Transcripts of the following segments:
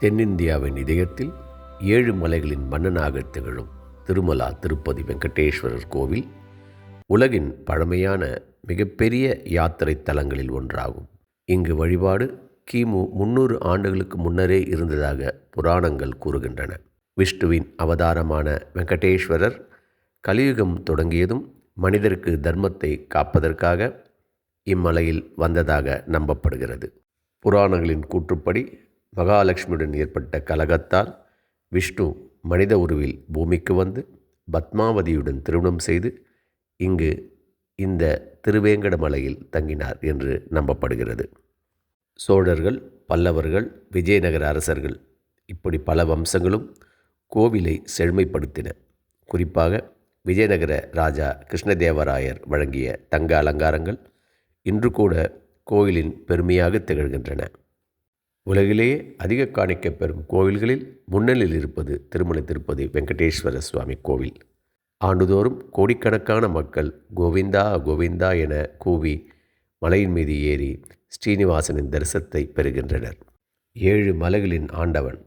தென்னிந்தியாவின் இதயத்தில் ஏழு மலைகளின் மன்னனாக திகழும் திருமலா திருப்பதி வெங்கடேஸ்வரர் கோவில் உலகின் பழமையான மிகப்பெரிய யாத்திரை தலங்களில் ஒன்றாகும். இங்கு வழிபாடு கிமு முன்னூறு ஆண்டுகளுக்கு முன்னரே இருந்ததாக புராணங்கள் கூறுகின்றன. விஷ்ணுவின் அவதாரமான வெங்கடேஸ்வரர் கலியுகம் தொடங்கியதும் மனிதருக்கு தர்மத்தை காப்பதற்காக இம்மலையில் வந்ததாக நம்பப்படுகிறது. புராணங்களின் கூற்றுப்படி மகாலட்சுமியுடன் ஏற்பட்ட கலகத்தால் விஷ்ணு மனித உருவில் பூமிக்கு வந்து பத்மாவதியுடன் திருமணம் செய்து இங்கு இந்த திருவேங்கட மலையில் தங்கினார் என்று நம்பப்படுகிறது. சோழர்கள் பல்லவர்கள் விஜயநகர அரசர்கள் இப்படி பல வம்சங்களும் கோவிலை செழுமைப்படுத்தின. குறிப்பாக விஜயநகர ராஜா கிருஷ்ணதேவராயர் வழங்கிய தங்க அலங்காரங்கள் இன்று கூட கோயிலின் பெருமையாக திகழ்கின்றன. உலகிலேயே அதிக காணிக்கை பெறும் கோவில்களில் முன்னணியில் இருப்பது திருமலை திருப்பதி வெங்கடேஸ்வர சுவாமி கோவில். ஆண்டுதோறும் கோடிக்கணக்கான மக்கள் கோவிந்தா கோவிந்தா என கூவி மலையின் மீது ஏறி ஸ்ரீனிவாசனின் தரிசனத்தை பெறுகின்றனர். ஏழு மலைகளின் ஆண்டவன்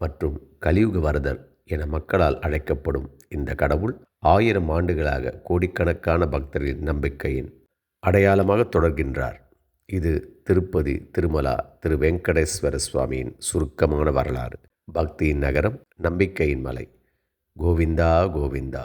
மற்றும் கலியுக வரதர் என மக்களால் அழைக்கப்படும் இந்த கடவுள் ஆயிரம் ஆண்டுகளாக கோடிக்கணக்கான பக்தர்களின் நம்பிக்கையின் அடையாளமாக தொடர்கின்றார். இது திருப்பதி திருமலா திரு வெங்கடேஸ்வர சுவாமியின் சுருக்கமான வரலாறு. பக்தியின் நகரம் நம்பிக்கையின் மலை. கோவிந்தா கோவிந்தா.